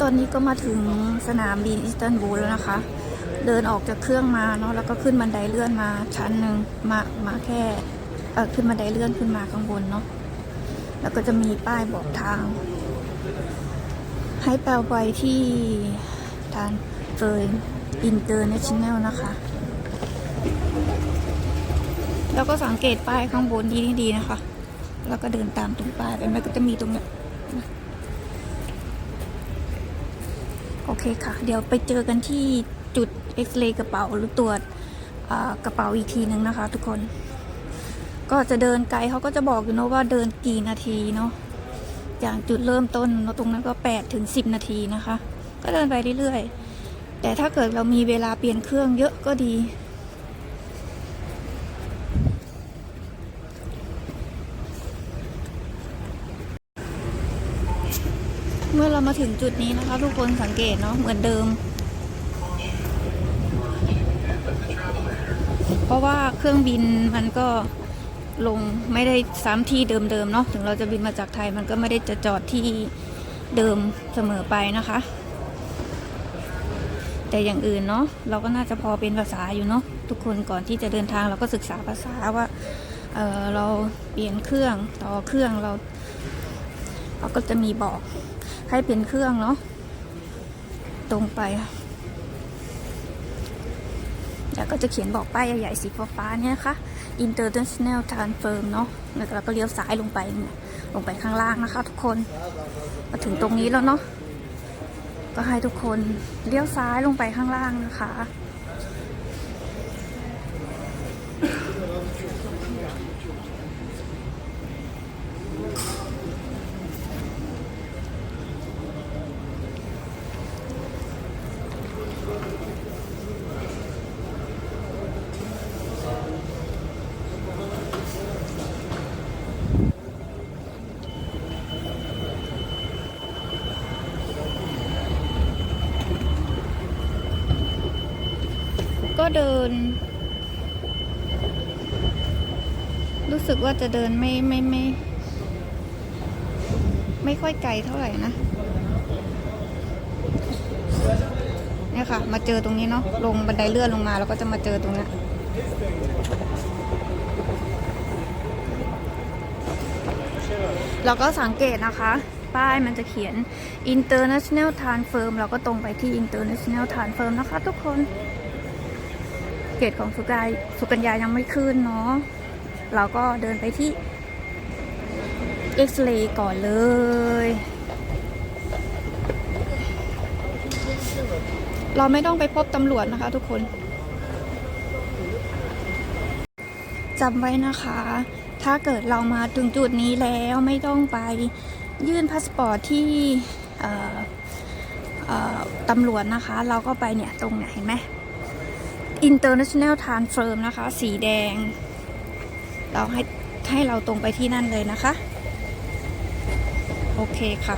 ตอนนี้ก็มาถึงสนามบินอิสตันบูลแล้วนะคะ เดินออกจากเครื่องมาเนาะแล้วก็ขึ้นบันไดเลื่อนมาชั้นหนึ่งมามาแค่เออขึ้นบันไดเลื่อนขึ้นมาข้างบนเนาะแล้วก็จะมีป้ายบอกทาง ให้แปลไปที่ทานเฟยอินเตอร์เนชั่นแนลนะคะ แล้วก็สังเกตป้ายข้างบนดีๆนะคะ แล้วก็เดินตามตรงป้ายไปมันก็จะมีตรงเนี้ย โอ เคค่ะ เดี๋ยวไปเจอกันที่จุดเอ็กซเรย์กระเป๋าหรือตรวจกระเป๋าอีกทีหนึ่งนะคะ ทุกคน ก็จะเดินไกลเขาก็จะบอกอยู่เนาะว่าเดินกี่นาทีเนาะจากจุดเริ่มต้นเนาะตรงนั้นก็8ถึง10 นาทีนะคะ ก็เดินไปเรื่อยๆแต่ถ้าเกิดเรามีเวลาเปลี่ยนเครื่องเยอะก็ดี เมื่อเรามาถึงจุดนี้นะคะ ทุกคนสังเกตเนาะเหมือนเดิม เพราะว่าเครื่องบินมันก็ลงไม่ได้ซ้ำที่เดิมๆเนาะถึงเราจะบินมาจากไทยมันก็ไม่ได้จะจอดที่เดิมเสมอไปนะคะ แต่อย่างอื่นเนาะเราก็น่าจะพอเป็นภาษาอยู่เนาะทุกคนก่อนที่จะเดินทางเราก็ศึกษาภาษาว่าเเราเปลี่ยนเครื่องต่อเครื่องเราเราก็จะมีบอก ให้เป็นเครื่องเนาะตรงไปแล้วก็จะเขียนบอกป้ายใหญ่ๆสีฟ้าๆเนี่ยนะคะ International Transfer เนาะแล้วเราก็เลี้ยวซ้ายลงไปเนี่ยลงไปข้างล่างนะคะ ทุกคน มาถึงตรงนี้แล้วเนาะก็ให้ทุกคนเลี้ยวซ้ายลงไปข้างล่างนะคะก็ เดิน รู้สึกว่าจะเดินไม่ไม่ไม่ ไม่ค่อยไกลเท่าไหร่นะเนี่ยค่ะ มาเจอตรงนี้เนาะลงบันไดเลื่อนลงมาแล้วก็จะมาเจอตรงนี้เราก็สังเกตนะคะ ป้ายมันจะเขียน International Transfer เราก็ตรงไปที่ International Transfer นะคะทุกคน เกตของสุกายสุกัญญายังไม่ขึ้นเนาะเราก็เดินไปที่เอ็กซเรย์ก่อนเลย เราไม่ต้องไปพบตำรวจนะคะทุกคนจำไว้นะคะ ถ้าเกิดเรามาถึงจุดนี้แล้วไม่ต้องไปยื่นพาสปอร์ตที่ตำรวจนะคะ เราก็ไปเนี่ยตรงเนี่ยเห็นไหม International Transfer นะคะ สีแดง เราให้ให้เราตรงไปที่นั่นเลยนะคะ โอเคค่ะ